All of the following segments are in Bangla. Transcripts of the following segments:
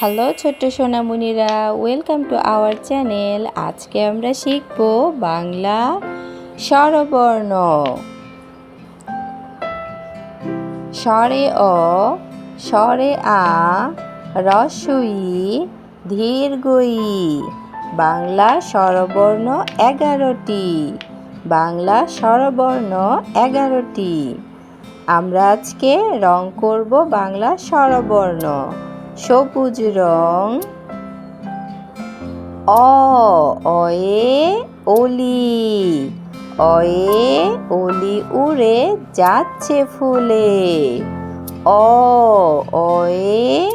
হ্যালো ছোট্ট সোনামণিরা ওয়েলকাম টু আওয়ার চ্যানেল আজকে আমরা শিখব বাংলা স্বরবর্ণ। স্বরে অ, স্বরে আ, রসই ধীর্ঘই বাংলা স্বরবর্ণ এগারোটি। বাংলা স্বরবর্ণ এগারোটি। আমরা আজকে রং করব বাংলা স্বরবর্ণ। সবুজ রং, অ, অয়ে, অলি অয়ে, অলি উড়ে যাচ্ছে ফুলে, অ, অয়ে,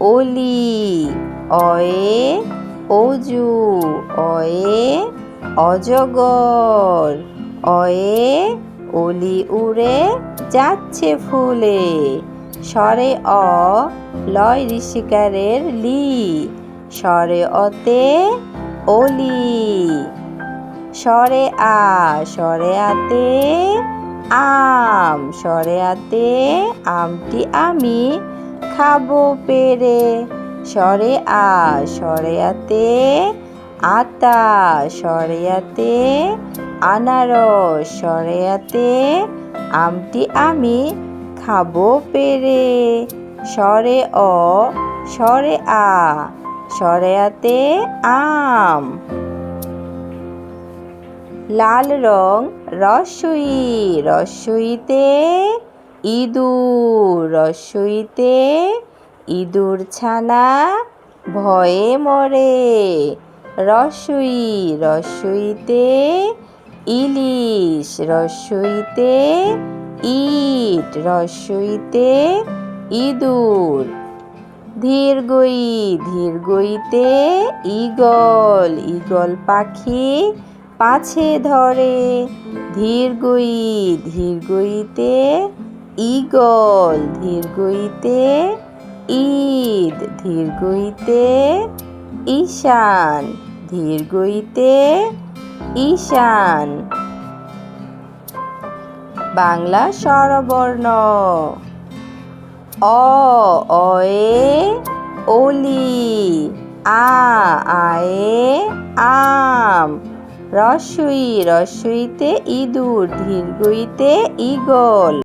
অলি, অয়ে, অজু, অয়ে, অজগর, অয়ে, অলি উড়ে যাচ্ছে ফুলে। স্বরে অ, লয় ঋষিকারের লি। স্বরে অতে অলি। স্বরে আ, স্বরে আতে আম। স্বরে আতে আমটি আমি খাব পেরে। স্বরে আ, স্বরে আতে আতা। স্বরে আতে আনারস। স্বরে আতে আমটি আমি খাব পেরে। স্বরে অ স্বরে আ স্বরে আতে আম। লাল রং রসই, রসইতে ইঁদুর রসইতে ইঁদুর ছানা ভয়ে মরে। রসই, রসইতে ইলিশ, রসইতে ইট, রসইতে ইঁদুর, ধীরগই, ধীরগইতে ইগল ইগল পাখি পাছে ধরে, ধীরগই, ধীরগইতে ইগল, ধীরগইতে ঈদ ধীরগইতে ঈশান ধীরগইতে ঈশান। বাংলা স্বরবর্ণ। অ অয়ে ওলি আ আয়ে আম। রসুই রসুইতে ইঁদুর দীর্ঘইতে ইগল।